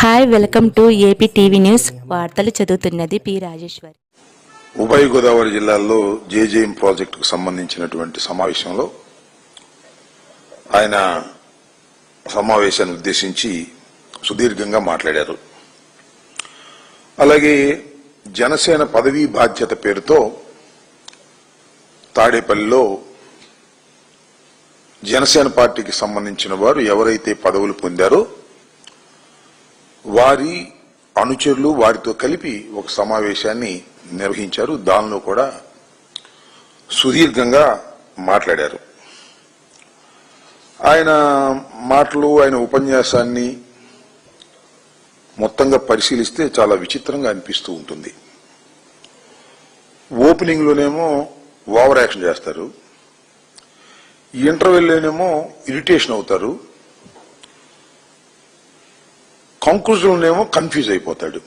Hi welcome to AP TV news వార్తలు చదువుతున్నది P Rajeshwari. ఉభయ గోదావరి జిల్లాల్లో జేజేఎం ప్రాజెక్టుకు సంబంధించినటువంటి సమావేశంలో ఆయన సమావేశాన్ని ఉద్దేశించి సుదీర్ఘంగా మాట్లాడారు. అలాగే జనసేన పదవీ బాధ్యత పేరుతో తాడేపల్లిలో జనసేన పార్టీకి సంబంధించిన వారు ఎవరైతే పదవులు పొందారో వారి అనుచరులు వారితో కలిపి ఒక సమావేశాన్ని నిర్వహించారు. దానిలో కూడా సుదీర్ఘంగా మాట్లాడారు. ఆయన మాటలు ఆయన ఉపన్యాసాన్ని మొత్తంగా పరిశీలిస్తే చాలా విచిత్రంగా అనిపిస్తూ ఉంటుంది. ఓపెనింగ్లోనేమో ఓవర్ యాక్షన్ చేస్తారు. ఇంటర్వెల్లోనేమో ఇరిటేషన్ అవుతారు. కంక్లూజన్లోనేమో కన్ఫ్యూజ్ అయిపోతాడు.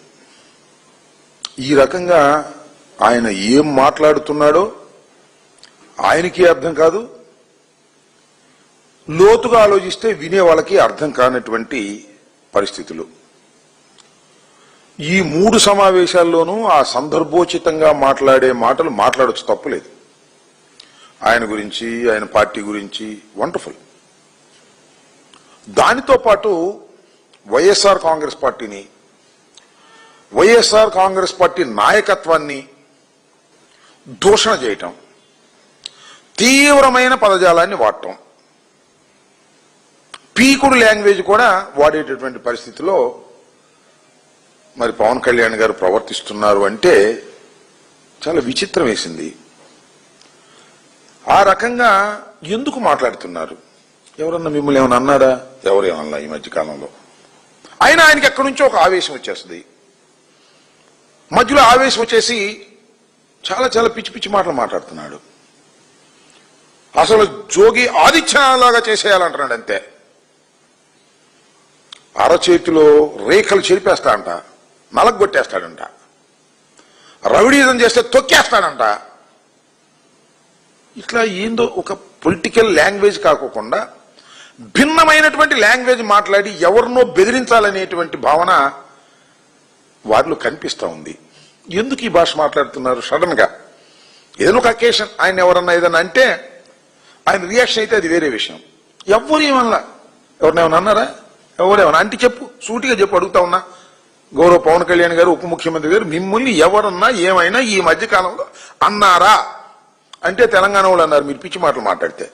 ఈ రకంగా ఆయన ఏం మాట్లాడుతున్నాడో ఆయనకి అర్థం కాదు. లోతుగా ఆలోచిస్తే వినే వాళ్ళకి అర్థం కానటువంటి పరిస్థితులు. ఈ మూడు సమావేశాల్లోనూ ఆ సందర్భోచితంగా మాట్లాడే మాటలు మాట్లాడచ్చు తప్పులేదు ఆయన గురించి ఆయన పార్టీ గురించి వండర్ఫుల్ దానితో పాటు వైఎస్ఆర్ కాంగ్రెస్ పార్టీని వైఎస్ఆర్ కాంగ్రెస్ పార్టీ నాయకత్వాన్ని దూషణ చేయటం తీవ్రమైన పదజాలాన్ని వాడటం. పీకుడు లాంగ్వేజ్ కూడా వాడేటటువంటి పరిస్థితిలో మరి పవన్ కళ్యాణ్ గారు ప్రవర్తిస్తున్నారు అంటే చాలా విచిత్రం వేసింది. ఆ రకంగా ఎందుకు మాట్లాడుతున్నారు? ఎవరన్నా మిమ్మల్ని ఏమైనా అన్నారా? ఎవరేమన్నా ఈ మధ్య కాలంలో అయినా ఆయనకి ఎక్కడి నుంచో ఒక ఆవేశం వచ్చేస్తుంది. మధ్యలో ఆవేశం వచ్చేసి చాలా చాలా పిచ్చి పిచ్చి మాటలు మాట్లాడుతున్నాడు. అసలు జోగి ఆదిత్యలాగా చేసేయాలంటున్నాడు అంతే. అరచేతిలో రేఖలు చెరిపేస్తా అంట నలగొట్టేస్తాడంట రౌడీజం చేస్తే తొక్కేస్తాడంట. ఇట్లా ఏందో ఒక పొలిటికల్ లాంగ్వేజ్ కాకోకుండా భిన్నమైనటువంటి లాంగ్వేజ్ మాట్లాడి ఎవరినో బెదిరించాలనేటువంటి భావన వారిలో కనిపిస్తూ ఉంది. ఎందుకు ఈ భాష మాట్లాడుతున్నారు? సడన్గా. ఏదైనా ఒక అకేషన్ ఆయన ఎవరన్నా ఏదన్నా అంటే ఆయన రియాక్షన్ అయితే అది వేరే విషయం. ఎవరు ఏమన్నా ఎవరినేమన్నా అన్నారా? ఎవరేమన్నా అంటే చెప్పు సూటిగా చెప్పు అడుగుతా ఉన్నా. గౌరవ పవన్ కళ్యాణ్ గారు ఉప ముఖ్యమంత్రి గారు మిమ్మల్ని ఎవరన్నా ఏమైనా ఈ మధ్య కాలంలో అన్నారా? అంటే తెలంగాణ వాళ్ళు అన్నారు మీరు పిచ్చి మాటలు మాట్లాడితే.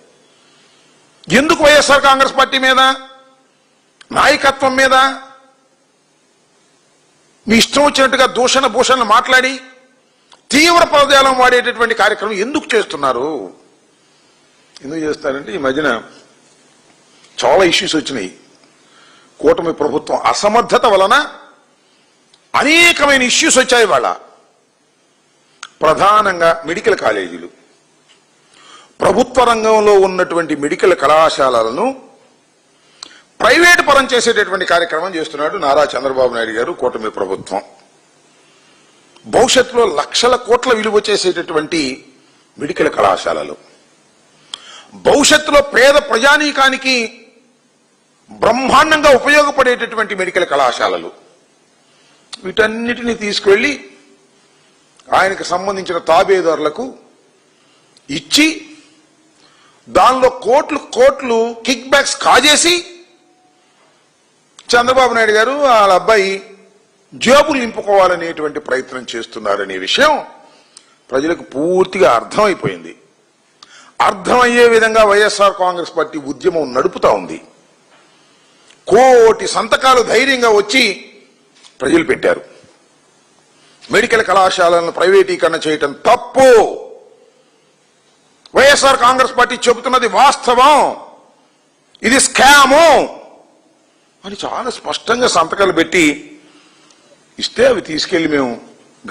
ఎందుకు వైఎస్ఆర్ కాంగ్రెస్ పార్టీ మీద? నాయకత్వం మీద? మీ ఇష్టం వచ్చినట్టుగా దూషణ భూషణలు మాట్లాడి తీవ్ర పదజాలం వాడేటటువంటి కార్యక్రమం ఎందుకు చేస్తున్నారు? ఎందుకు చేస్తారంటే ఈ మధ్యన చాలా ఇష్యూస్ వచ్చినాయి. కూటమి ప్రభుత్వం అసమర్థత వలన అనేకమైన ఇష్యూస్ వచ్చాయి వాళ్ళ. ప్రధానంగా మెడికల్ కాలేజీలు. ప్రభుత్వ రంగంలో ఉన్నటువంటి మెడికల్ కళాశాలలను ప్రైవేటు పరం చేసేటటువంటి కార్యక్రమం చేస్తున్నాడు నారా చంద్రబాబు నాయుడు గారు కూటమి ప్రభుత్వం. భవిష్యత్తులో లక్షల కోట్ల విలువ చేసేటటువంటి మెడికల్ కళాశాలలు. భవిష్యత్తులో పేద ప్రజానీకానికి బ్రహ్మాండంగా ఉపయోగపడేటటువంటి మెడికల్ కళాశాలలు. వీటన్నిటిని తీసుకువెళ్ళి ఆయనకు సంబంధించిన తాబేదారులకు ఇచ్చి దానిలో కోట్లు కోట్లు కిక్ బ్యాక్స్ కాజేసి చంద్రబాబు నాయుడు గారు వాళ్ళ అబ్బాయి జేబులు నింపుకోవాలనేటువంటి ప్రయత్నం చేస్తున్నారనే విషయం ప్రజలకు పూర్తిగా అర్థమైపోయింది. అర్థమయ్యే విధంగా వైఎస్ఆర్ కాంగ్రెస్ పార్టీ ఉద్యమం నడుపుతా ఉంది. కోటి సంతకాలు ధైర్యంగా వచ్చి ప్రజలు పెట్టారు. మెడికల్ కళాశాలను ప్రైవేటీకరణ చేయటం తప్పు. వైఎస్ఆర్ కాంగ్రెస్ పార్టీ చెబుతున్నది వాస్తవం. ఇది స్కాము. అని చాలా స్పష్టంగా సంతకాలు పెట్టి ఇస్తే అవి తీసుకెళ్ళి మేము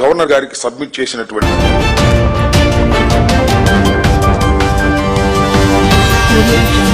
గవర్నర్ గారికి సబ్మిట్ చేసినటువంటి audio